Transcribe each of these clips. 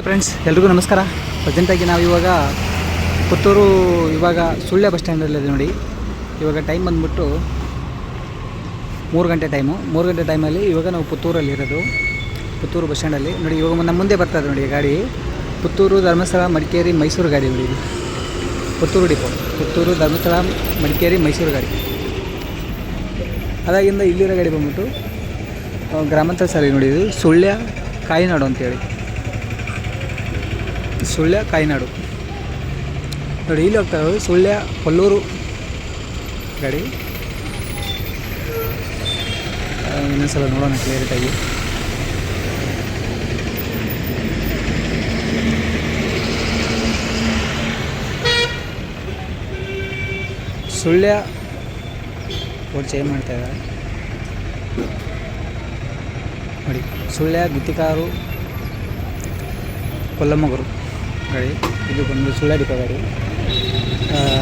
Friends ಎಲ್ರಿಗೂ ನಮಸ್ಕಾರ. ಪ್ರೆಸೆಂಟಾಗಿ ನಾವು ಇವಾಗ ಪುತ್ತೂರು ಇವಾಗ ಸುಳ್ಯ ಬಸ್ ಸ್ಟ್ಯಾಂಡಲ್ಲಿದೆ ನೋಡಿ. ಇವಾಗ ಟೈಮ್ ಬಂದ್ಬಿಟ್ಟು ಮೂರು ಗಂಟೆ ಟೈಮು ಮೂರು ಗಂಟೆ ಟೈಮಲ್ಲಿ ಇವಾಗ ನಾವು ಪುತ್ತೂರಲ್ಲಿ ಇರೋದು. ಪುತ್ತೂರು ಬಸ್ ಸ್ಟ್ಯಾಂಡಲ್ಲಿ ನೋಡಿ, ಇವಾಗ ನಮ್ಮ ಮುಂದೆ ಬರ್ತದೆ ನೋಡಿ ಗಾಡಿ. ಪುತ್ತೂರು ಧರ್ಮಸ್ಥಳ ಮಡಿಕೇರಿ ಮೈಸೂರು ಗಾಡಿ ನೋಡಿ ಪುತ್ತೂರು ಡಿಪೋ ಪುತ್ತೂರು ಧರ್ಮಸ್ಥಳ ಮಡಿಕೇರಿ ಮೈಸೂರು ಗಾಡಿ. ಅದಾಗಿಂದ ಇಲ್ಲಿರೋ ಗಾಡಿ ಬಂದ್ಬಿಟ್ಟು ಗ್ರಾಮಾಂತರ ಸಾರಿ ನೋಡಿ ಇದು ಸುಳ್ಯ ಕಾಯಿನಾಡು ಅಂತೇಳಿ. ಸುಳ್ಯ ಕಾಯಿನಾಡು. ನೋಡಿ, ಇಲ್ಲಿ ಹೋಗ್ತಾ ಇರೋದು ಸುಳ್ಯ ಕೊಲ್ಲೂರು ಗಾಡಿ. ಇನ್ನೊಂದ್ಸಲ ನೋಡೋಣ ಕ್ಲಿಯರಿಟಾಗಿ ಸುಳ್ಯ ಬೋರ್ಡ್ ಚೇಂಜ್ ಮಾಡ್ತಾ ಇದ್ದಾರೆ. ನೋಡಿ, ಸುಳ್ಯ ಗುತ್ತಿಕಾರು ಕೊಲ್ಲಮ್ಮಗರು. ಗಾಡಿ, ಇದು ಬಂದು ಸುಳ್ಯ ಡಿಪೋ ಗಾಡಿ.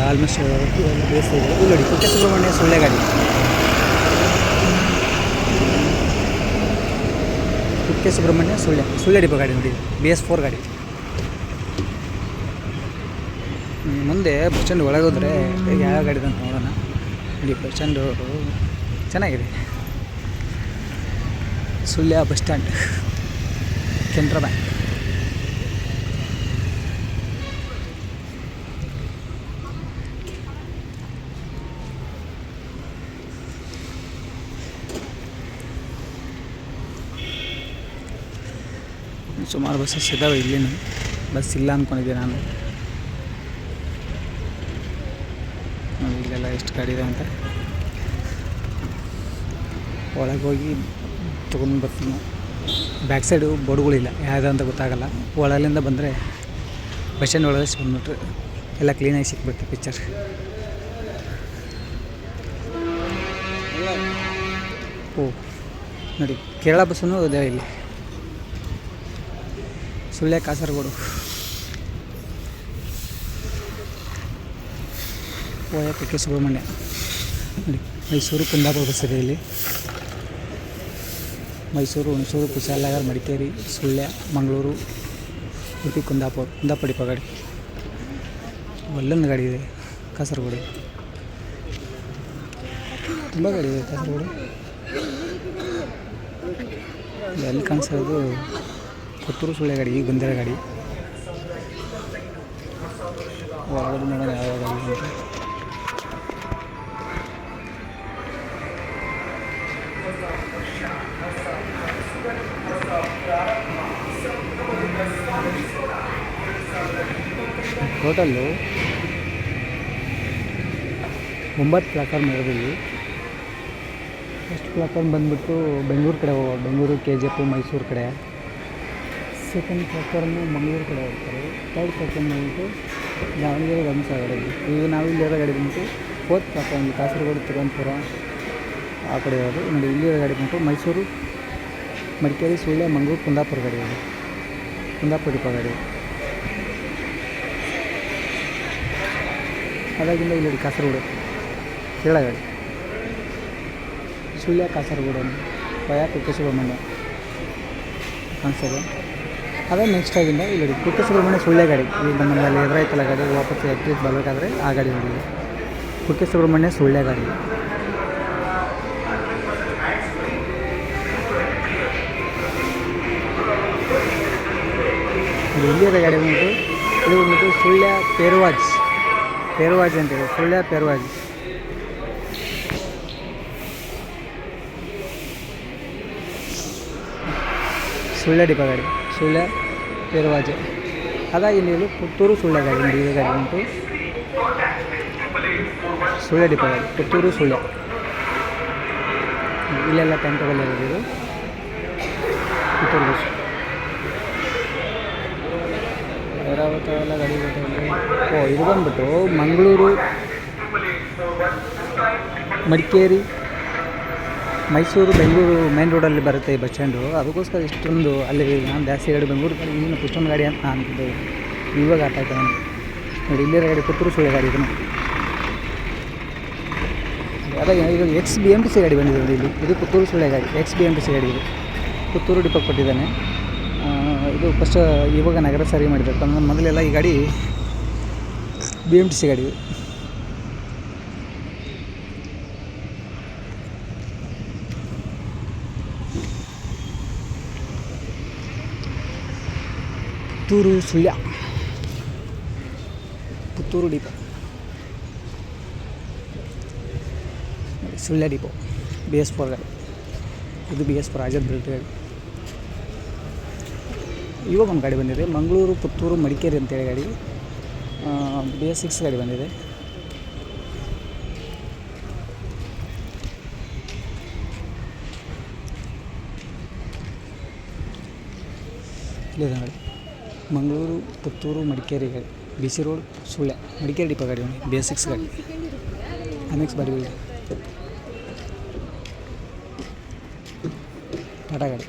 ಆಲ್ಮೋಸ್ಟ್ ಬೇಸಿದೆ ಇಲ್ಲಿ ನೋಡಿ ಕುಕ್ಕೆ ಸುಬ್ರಹ್ಮಣ್ಯ ಸೊಳ್ಳೆ ಗಾಡಿ. ಕುಕ್ಕೆ ಸುಬ್ರಹ್ಮಣ್ಯ ಸುಳ್ಳೆ. ಸುಳ್ಳೆ ಡಿಪೋ ಗಾಡಿ ನೋಡಿ. ಬಿ ಎಸ್ ಫೋರ್ ಗಾಡಿ ಮುಂದೆ ಬಸ್ ಸ್ಟ್ಯಾಂಡ್ ಒಳಗೆ ಹೋದರೆ ಯಾವ ಗಾಡಿ ಅಂತ ನೋಡೋಣ. ನೋಡಿ ಬಸ್ ಸ್ಟ್ಯಾಂಡು ಚೆನ್ನಾಗಿದೆ. Sullia bus stand. Canara bank. ಸುಮಾರು ಬಸ್ಸಸ್ ಇದ್ದಾವೆ ಇಲ್ಲಿನೂ? ಬಸ್ ಇಲ್ಲ ಅಂದ್ಕೊಂಡಿದ್ದೆ ನಾನು. ಇಲ್ಲೆಲ್ಲ ಎಷ್ಟು ಗಾಡಿ ಇದೆ ಅಂತ. ಒಳಗೆ ಹೋಗಿ ತೊಗೊಂಡು ಬರ್ತೀನಿ. ಬ್ಯಾಕ್ ಸೈಡು ಬೋರ್ಡ್ಗಳಿಲ್ಲ. ಯಾವ್ದು ಅಂತ ಗೊತ್ತಾಗಲ್ಲ. ಒಳಗಿಂದ ಬಂದರೆ ಬಸ್ ಸ್ಟ್ಯಾಂಡ್ ಒಳಗೆ ಬಂದ್ಬಿಟ್ರೆ ಎಲ್ಲ ಕ್ಲೀನಾಗಿ ಸಿಕ್ಬಿಡ್ತು ಪಿಕ್ಚರ್ ಓ, ನೋಡಿ, ಕೇರಳ ಬಸ್ಸನ್ನು ಇದೆ ಇಲ್ಲಿ. ಸುಳ್ಯ ಕಾಸರಗೋಡು. ಓಯಕ್ಕೆ ಸುಬ್ರಹ್ಮಣ್ಯ. ನೋಡಿ, ಮೈಸೂರು ಕುಂದಾಪುರ ಬಸ್ ಇಲ್ಲಿ ಮೈಸೂರು, ಹುಣಸೂರು, ಕುಶಾಲನಗರ, ಮಡಿಕೇರಿ, ಸುಳ್ಯ, ಮಂಗಳೂರು, ಉಡುಪಿ, ಕುಂದಾಪುರ, ಕುಂದಾಪಡಿ ಗಾಡಿ ಒಲ್ಲೊಂದು ಗಾಡಿ ಇದೆ, ಕಾಸರಗೋಡು. ತುಂಬ ಗಾಡಿ ಇದೆ ಕಾಸರಗೋಡು. ಎಲ್ಲಿ ಕಾಣಿಸೋದು? ಪುತ್ತೂರು ಸುಳ್ಯ ಗಾಡಿ ಈಗ ಬಂದಿರೋ ಗಾಡಿ. ಒಳಗಡೆ ನೋಡೋಣ ಯಾವ ಗಾಡಿ ಅಂತ. ಟೋಟಲ್ಲು ಒಂಬತ್ತು ಪ್ಲಾಟ್ಫಾರ್ಮ್ ಇರೋದಿಲ್ಲಿ ಫಸ್ಟ್ ಪ್ಲಾಟ್ಫಾರ್ಮ್ ಬಂದುಬಿಟ್ಟು ಬೆಂಗಳೂರು ಕಡೆ ಹೋಗೋ Bengaluru K G F Mysuru ಕಡೆ. ಸೆಕೆಂಡ್ ಪ್ರಕರಣ ಮಂಗಳೂರು ಕಡೆ ಹೋಗ್ತಾರೆ. ತರ್ಡ್ ಪ್ರಕರಣ ಬಂದ್ಬಿಟ್ಟು ದಾವಣಗೆರೆ ಧರ್ಮಸಾಗರ ಈಗ ನಾವು ಇಲ್ಲಿರೋ ಗಾಡಿ ಬಂದ್ಬಿಟ್ಟು ಫೋರ್ತ್ ಪ್ರಕರಣ ಕಾಸರಗೋಡು ತಿರುವನಪುರ ಆ ಕಡೆ ಇರೋದು. ನೋಡಿ ಇಲ್ಲಿರೋ ಗಾಡಿ ಬಂದ್ಬಿಟ್ಟು ಮೈಸೂರು, ಮಡಿಕೇರಿ, ಸುಳ್ಯ, ಮಂಗಳೂರು, ಕುಂದಾಪುರ ಗಾಡಿ ಇದೆ. ಕುಂದಾಪುರ ಡಿಪ ಗಾಡಿ ಅದಾಗಿಂದ ಇಲ್ಲಿ ಕಾಸರಗೋಡು. ಕೇರಳ ಗಾಡಿ. ಸುಳ್ಯ, ಕಾಸರಗೋಡು ವಯ ಕುಕ್ಕೆ ಸುಬ್ರಹ್ಮಣ್ಯ ಕಾಣಿಸ್ತದೆ. ಅದೇ ನೆಕ್ಸ್ಟ್ ಆಗಿಂದ ಇಲ್ಲಿ ಗಾಡಿ. ಕುಕ್ಕೆ ಸುಬ್ರಹ್ಮಣ್ಯ ಸುಳ್ಳೆ ಗಾಡಿ. ಈಗ ನಮ್ಮಲ್ಲಿ ಎದುರಾಯ್ತಲ್ಲ ಗಾಡಿ, ವಾಪಸ್ ಎಕ್ಟಿಸ್ ಬರಬೇಕಾದ್ರೆ ಆ ಗಾಡಿ ನೋಡಿ ಕುಕ್ಕೆ ಸುಬ್ರಹ್ಮಣ್ಯ ಸುಳ್ಳೆ ಗಾಡಿ. ಇಲ್ಲಿಯದ ಗಾಡಿ ಬಂದು ಇದು ಬಂದ್ಬಿಟ್ಟು ಸುಳ್ಯ ಪೇರ್ವಾಜ್. ಪೇರ್ವಾಜ್ ಅಂತೇಳಿ ಸುಳ್ಯ ಪೇರ್ವಾಜ್. ಸುಳ್ಯ ಡಿಪ ಗಾಡಿ. ಸುಳ್ಯ ಪೇರ್ವಾಜೆ ಅದಾಗಿ ನೀವು ಪುತ್ತೂರು ಸುಳ್ಯ ಗಾಡಿ ನೋಡಿ ಇದು ಗಾಡಿ ಉಂಟು. ಸುಳ್ಯ ಡಿಪೋ ಪುತ್ತೂರು ಸುಳ್ಯ. ಇಲ್ಲೆಲ್ಲ ಟೆಂಪಲ್ ಇರೋದು. ಪುತ್ತೂರು ಎಲ್ಲ ಗಾಡಿ ಓ, ಇದು ಬಂದ್ಬಿಟ್ಟು ಮಂಗಳೂರು, ಮಡಿಕೇರಿ ಮೈಸೂರು, ಬೆಂಗಳೂರು ಮೇನ್ ರೋಡಲ್ಲಿ ಬರುತ್ತೆ ಈ ಬಸ್ ಸ್ಟ್ಯಾಂಡು ಅದಕ್ಕೋಸ್ಕರ ಇಷ್ಟೊಂದು ಅಲ್ಲಿ ನಾನು ಜಾಸ್ತಿ ಗಾಡಿ ಬೆಂಗಳೂರು ಕಡೆ ಇನ್ನು ಪುಷ್ಟೊಂದು ಗಾಡಿ ಅಂತ ಅಂತಿದ್ದೆ ಇವಾಗ ಆಟ ಆಯ್ತು ನನಗೆ ನೋಡಿ, ಇಲ್ಲಿರೋ ಗಾಡಿ ಪುತ್ತೂರು ಸುಳ್ಳೆ ಗಾಡಿ ಇದನ್ನು. ಅದೇ, ಇದು ex B M T C ಗಾಡಿ ಬಂದಿದೆ ಇಲ್ಲಿ. ಇದು ಪುತ್ತೂರು ಸುಳ್ಳೆ ಗಾಡಿ ex B M T C ಗಾಡಿ ಇದು. ಪುತ್ತೂರು ಡಿಪೋ ಕೊಟ್ಟಿದ್ದಾನೆ. ಇದು ಫಸ್ಟ್ ಇವಾಗ ನಗರ ಸಾರಿಗೆ ಮಾಡಿದ್ದಾರೆ. ಮೊದಲೆಲ್ಲ ಈ ಗಾಡಿ ಬಿ ಎಂ ಟಿ ಸಿ ಗಾಡಿ. Puttur Sullia. Puttur depot. Sullia depot. B S four ಗಾಡಿ. ಇದು B S four Azad built ಗಾಡಿ. ಇವಾಗ ಒಂದು ಗಾಡಿ ಬಂದಿದೆ. ಮಂಗಳೂರು, ಪುತ್ತೂರು, ಮಡಿಕೇರಿ ಅಂತೇಳಿ ಗಾಡಿ. ಬಿ ಎಸ್ ಸಿಕ್ಸ್ ಗಾಡಿ ಬಂದಿದೆ. ಇಲ್ಲಿದೆ ನೋಡಿ ಮಂಗಳೂರು, ಪುತ್ತೂರು, ಮಡಿಕೇರಿ ಗಾಡಿ B C road Sullia. Madikeri depot ಗಾಡಿ ಬಿ ಎಸ್ ಸಿಕ್ಸ್ ಗಾಡಿ. ಎಂ ಬಾಡಿ ಬಿಲ್ಡಿ ಟಾಟಾ ಗಾಡಿ.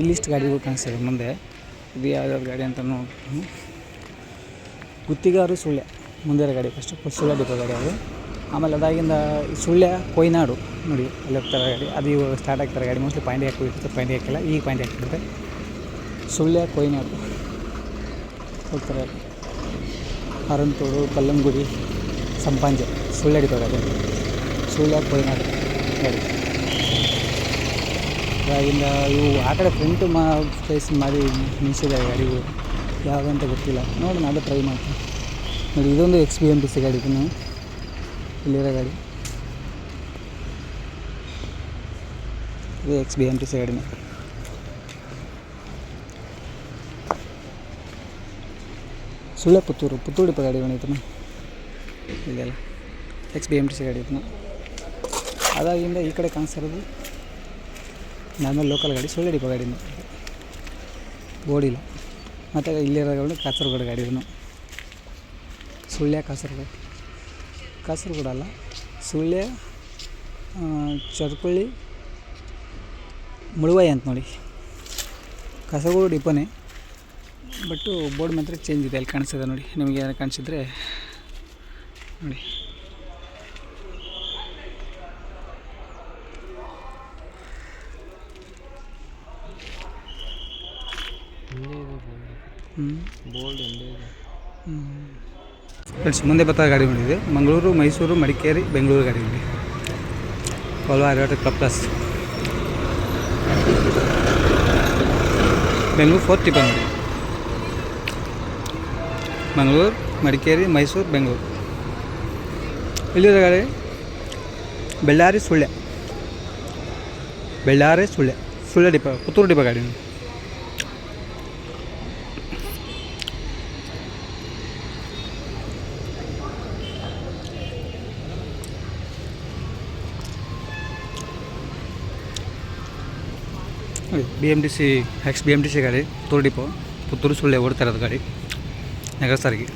ಇಲ್ಲಿಷ್ಟು ಗಾಡಿಗಳು ಕಾಣಿಸ್ತದೆ ಮುಂದೆ ಇದು ಯಾವ್ದಾದ್ರು ಗಾಡಿ ಅಂತ ನೋಡಿ ಗುತ್ತಿಗಾರು ಸುಳ್ಯ. ಮುಂದೆ ಗಾಡಿ ಫಸ್ಟ್ ಸುಳ್ಯ ಡಿಪೋ ಗಾಡಿ ಅದು. ಆಮೇಲೆ ಅದಾಗಿಂದ ಸುಳ್ಯ ಕೊಯ್ನಾಡು. ನೋಡಿ, ಅಲ್ಲಿ ಹೋಗ್ತಾರೆ ಗಾಡಿ. ಅದು ಇವಾಗ ಸ್ಟಾರ್ಟ್ ಆಗ್ತಾರೆ ಗಾಡಿ. ಮೋಸ್ಟ್ಲಿ ಪಾಯಿಂಟ್ ಹಾಕಿ ಪಾಯಿಂಟ್ ಹಾಕಿಲ್ಲ. ಈಗ ಪಾಯಿಂಟ್ ಹಾಕಿಬಿಡುತ್ತೆ. ಸುಳ್ಯ ಕೊಯ್ನಾಡು ಹೋಗ್ತಾರೆ. ಅರಂತೋಡು ಕಲ್ಲಂಗುಡಿ, ಸಂಪಾಂಜೆ. ಸುಳ್ಯ ಡಿಪೋ ಗಾಡಿ ಸುಳ್ಯ ಕೊಯ್ನಾಡು ಗಾಡಿ ಅವಾಗಿಂದ ಇವು ಆ ಕಡೆ ಫ್ರಂಟ್ ಮಾ ಪ್ಲೇಸ್ ಮಾಡಿ ನಿಲ್ಸಿದ್ದಾರೆ ಗಾಡಿಗಳು. ಯಾವುದಂತ ಗೊತ್ತಿಲ್ಲ. ನೋಡಿ ನಾನು ಟ್ರೈ ಮಾಡ್ತೀನಿ. ನೋಡಿ, ಇದೊಂದು ex B M T C ಗಾಡಿ ಇದನ್ನು ಇಲ್ಲಿರೋ ಗಾಡಿ. ಇದು ex B M T C ಗಾಡಿನೇ. ಸುಳ್ಳೆ ಪುತ್ತೂರು ಪುತ್ತೂರು ಡಿಪೋ ಗಾಡಿ ಬಂದಿತ್ತು ಇದೆಲ್ಲ ex B M T C ಗಾಡಿ ಇತ್ತು ಅದಾಗಿಂದ ಈ ಕಡೆ ಕಾಣಿಸ್ತಿರೋದು ನಾರ್ಮಲ್ ಲೋಕಲ್ ಗಾಡಿ ಸುಳ್ಳೆ ಡಿಪೋ ಗಾಡಿನ ಓಡಿಲ್ಲ ಮತ್ತು ಇಲ್ಲಿರೋ ಗಾಡಿ ಕಾಸರಗೋಡು ಗಾಡಿ ಇದನ್ನು ಸುಳ್ಯ ಕಾಸರಗೋಡು. ಕಾಸರಗೋಡು ಅಲ್ಲ, ಸುಳ್ಯ ಚರ್ಕೊಳ್ಳಿ, ಮುಳುವೈ ಅಂತ ನೋಡಿ. ಕಾಸರಗೋಡು ಡಿಪೋನೇ. ಬಟ್ಟು ಬೋರ್ಡ್ ಮಾತ್ರ ಚೇಂಜ್ ಇದೆ ಅಲ್ಲಿ ಕಾಣಿಸ್ತದೆ ನೋಡಿ. ನಿಮಗೆ ಯಾರು ಕಾಣಿಸಿದ್ರೆ ನೋಡಿ. ಇದೆ ಫ್ರೆಂಡ್ಸ್ ಮುಂದೆ ಬರ್ತಾ ಗಾಡಿ ಬಂದಿದೆ ಮಂಗಳೂರು ಮೈಸೂರು ಮಡಿಕೇರಿ ಬೆಂಗಳೂರು ಗಾಡಿ ಬಂದಿದೆ ಕೊಲ್ವಾ ಐವತ್ತು ಕ್ಲಬ್ ಪ್ಲಸ್ ಬೆಂಗಳೂರು ಫೋರ್ತ್ ಬಂದಿದೆ ಮಂಗಳೂರು, ಮಡಿಕೇರಿ, ಮೈಸೂರು, ಬೆಂಗಳೂರು. ಇಲ್ಲಿರೋ ಗಾಡಿ ಬೆಳ್ಳಾರಿ ಸುಳ್ಳೆ. ಬೆಳ್ಳಾರಿ ಸುಳ್ಳೆ. ಸುಳ್ಳೆ ಡಿಪ, ಪುತ್ತೂರು ಡಿಪ ಗಾಡಿ. B M T C ex B M T C ಗಾಡಿ, ಪುತ್ತೂರು ಡಿಪೋ, ಪುತ್ತೂರು ಸುಳ್ಳೆ ಓಡ್ತಾ ಇರೋದು ಗಾಡಿ. ನಗರ ಸಾರಿಗೆ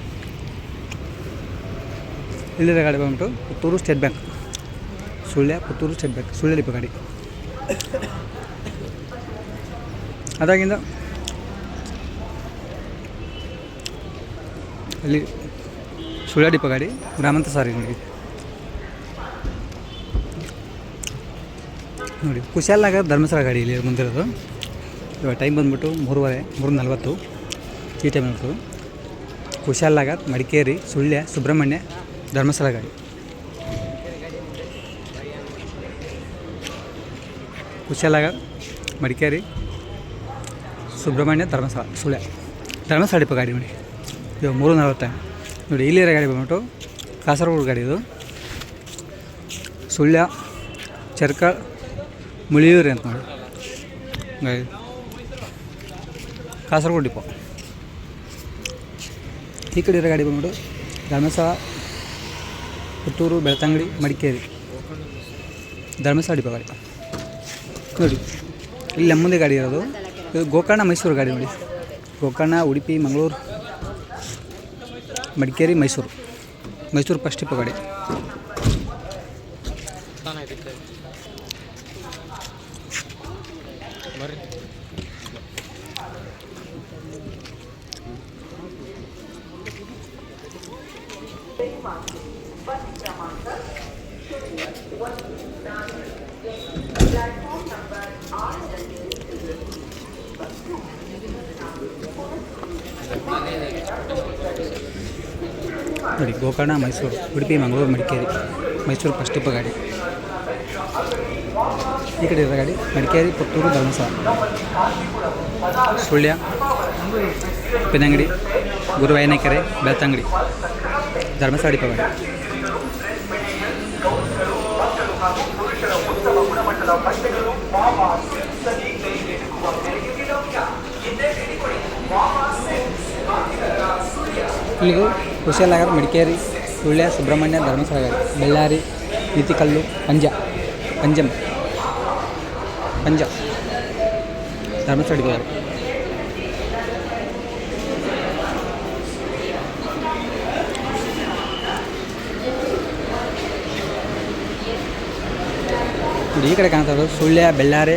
ಇಲ್ಲಿರೋ ಗಾಡಿ ಬಂದ್ಬಿಟ್ಟು Puttur state bank. Sullia Puttur state bank, Sullia depot ಗಾಡಿ. ಅದಾಗಿಂದ ಅಲ್ಲಿ ಸುಳ್ಯ ಡಿಪ ಗಾಡಿ, ಗ್ರಾಮಾಂತರ ಸಾರಿಗೆ ನೋಡಿ ನೋಡಿ, ಕುಶಾಲನಗರ ಧರ್ಮಸ್ಥಳ ಗಾಡಿ ಇಲ್ಲಿ ಮುಂದಿರೋದು. ಇವಾಗ ಟೈಮ್ ಬಂದ್ಬಿಟ್ಟು ಮೂರುವರೆ ಮೂರು ನಲ್ವತ್ತು ಈ ಟೈಮ್ ಬಂದ್ಬಿಟ್ಟು ಕುಶಾಲನಗರ್, ಮಡಿಕೇರಿ, ಸುಳ್ಯ, ಸುಬ್ರಹ್ಮಣ್ಯ ಧರ್ಮಸ್ಥಳ ಗಾಡಿ ಕುಶಾಲನಗರ್, ಮಡಿಕೇರಿ, ಸುಬ್ರಹ್ಮಣ್ಯ, ಧರ್ಮಸ್ಥಳ, ಸುಳ್ಯ. ಧರ್ಮಸ್ಥಳ ಡಿಪೋ ಗಾಡಿ ನೋಡಿ. ಇವಾಗ ಮೂರು ನಲವತ್ತ. ನೋಡಿ ಇಲ್ಲಿರೋ ಗಾಡಿ ಬಂದ್ಬಿಟ್ಟು ಕಾಸರಗೋಡು ಗಾಡಿ ಇದು. ಸುಳ್ಯ ಚರ್ಕ ಮುಳಿಯೂರಿ ಅಂತ ನೋಡಿ. ಗಾಡಿ ಕಾಸರಗೋಡು ಡಿಪೋ. ಈ ಕಡೆ ಇರೋ ಗಾಡಿ ಬಂದ್ಬಿಟ್ಟು ಧರ್ಮಸ್ಥಳ ಪುತ್ತೂರು, ಬೆಳ್ತಂಗಡಿ, ಮಡಿಕೇರಿ. ಧರ್ಮಸ್ಥಳ ಡಿಪೋ ಗಾಡಿ ನೋಡಿ, ಇಲ್ಲಿ ಮುಂದೆ ಗಾಡಿ ಇರೋದು. ಇದು ಗೋಕರ್ಣ ಮೈಸೂರು ಗಾಡಿ ನೋಡಿ. ಗೋಕರ್ಣ, ಉಡುಪಿ, ಮಂಗಳೂರು, ಮಡಿಕೇರಿ, ಮೈಸೂರು. ಮೈಸೂರು ಫಸ್ಟ್ ಡಿಪೋ ಗಾಡಿ. ನೋಡಿ, ಗೋಕರ್ಣ, ಮೈಸೂರು, ಉಡುಪಿ, ಮಂಗಳೂರು, ಮಡಿಕೇರಿ. ಮೈಸೂರು ಫಸ್ಟ್ ಟಿಪ್ಪ ಗಾಡಿ. ಈ ಕಡೆ ಇರೋ ಗಾಡಿ, ಮಡಿಕೇರಿ, ಪುತ್ತೂರು, ಧರ್ಮಸ್ಥಳ. ಸುಳ್ಯ ಪಿನಂಗಡಿ ಗುರುವಾಯನಕೆರೆ, ಬೆಳ್ತಂಗಡಿ. ಧರ್ಮಸ್ಥಳ ಡಿಪೋ ಗಾಡಿ. ಇಲ್ಲಿಗೂ ಕುಶಾಲನಗರ, ಮಡಿಕೇರಿ, ಸುಳ್ಯ, ಸುಬ್ರಹ್ಮಣ್ಯ ಧರ್ಮಸ್ಥಳ ಬೆಳ್ಳಾರಿ ನೀತಿಕಲ್ಲು ಪಂಜ, ಪಂಜಂ, ಪಂಜ ಧರ್ಮಸ್ಥಳ ಈ ಕಡೆ ಕಾಣ್ತಾ ಇರೋದು ಸುಳ್ಯ, ಬೆಳ್ಳಾರೆ,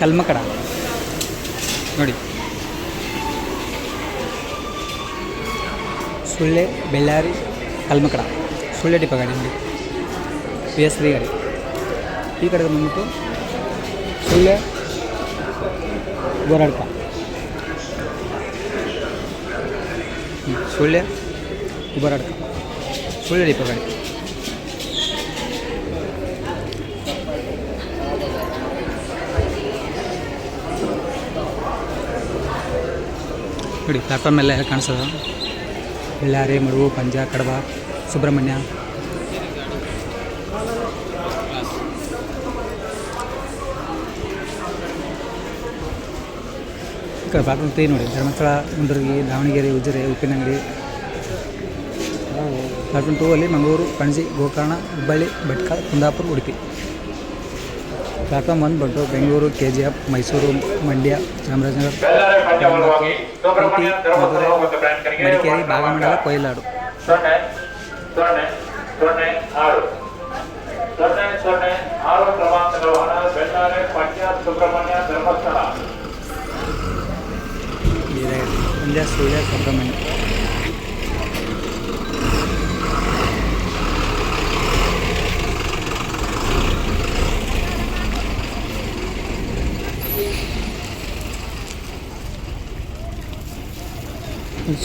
ಕಲ್ಮಕಡ. ನೋಡಿ. ಸುಳ್ಳೆ, ಬೆಳ್ಳಾರಿ, ಕಲ್ಮಕಡ. ಸುಳ್ಳೆ ಡಿಪ ಗಾಡಿ ನಿಮಗೆ ಪಿ ಎಸ್ ತ್ರೀ ಗಾಡಿ. ಈ ಕಡೆ ಬಂದ್ಬಿಟ್ಟು ಸುಳ್ಳೆ ಗೋರಾಡ್ಕ ಸುಳ್ಳೆ ಗೋರಾಡ್ಕ ಸುಳ್ಳೆ ಡಿಪ ಗಾಡಿ. ನೋಡಿ ಪ್ಲಾಟ್ಫಾರ್ಮ್ ಎಲ್ಲ ಕಾಣಿಸ್ತದ? ಬಳ್ಳಾರಿ ಮಡುವು ಪಂಜ ಕಡಬ ಸುಬ್ರಹ್ಮಣ್ಯ. ಈ ಕಡೆ ತ್ರೀ ನೋಡಿ ಧರ್ಮಸ್ಥಳ ಮುಂಡರ್ಗಿ ದಾವಣಗೆರೆ ಉಜಿರೆ ಉಪ್ಪಿನಂಗಡಿ. ಪ್ಲಾಟ್ಫಾರ್ಮ್ ಟೂ ಅಲ್ಲಿ ಮಂಗಳೂರು ಪಣಜಿ ಗೋಕರ್ಣ ಹುಬ್ಬಳ್ಳಿ ಭಟ್ಕಳ ಕುಂದಾಪುರ ಉಡುಪಿ. ಪ್ಲಾಟ್ಫಾರ್ಮ್ ಒನ್ ಬಂದು Bengaluru K G F Mysuru Mandya Chamarajanagar. Dharmasthala Madurai, Madikeri Bhagamandala ಕೊಯ್ಲಾಡು ಸೊನ್ನೆ ಸೊನ್ನೆ ಸೊನ್ನೆ ಆರು. ಸೊನ್ನೆ ಸೊನ್ನೆ ಆರು ಕ್ರಮಾಂಕದ ವಾಹನ ಬೆಳ್ಳಾರಿ ಪಂಚ ಸುಬ್ರಹ್ಮಣ್ಯ ಧರ್ಮಸ್ಥಳ. ಸುಳ್ಯ ಸುಬ್ರಹ್ಮಣ್ಯ.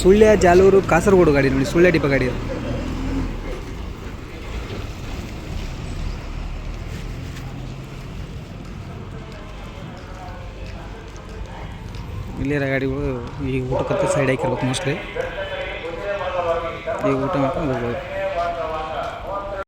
ಸುಳ್ಯ ಜಾಲೂರು ಕಾಸರಗೋಡು ಗಾಡಿ ನೋಡಿ, ಸುಳ್ಯ ಡಿಪ ಗಾಡಿ ಅದು. ಇಲ್ಲಿರೋ ಗಾಡಿಗಳು ಈಗ ಊಟಕ್ಕಂತ ಸೈಡ್ ಹಾಕಿರ್ಬೇಕು ಮೋಸ್ಟ್ಲಿ. ಈಗ ಊಟ ಮಾಡ್ಕೊಂಡು ಹೋಗ್ಬೋದು.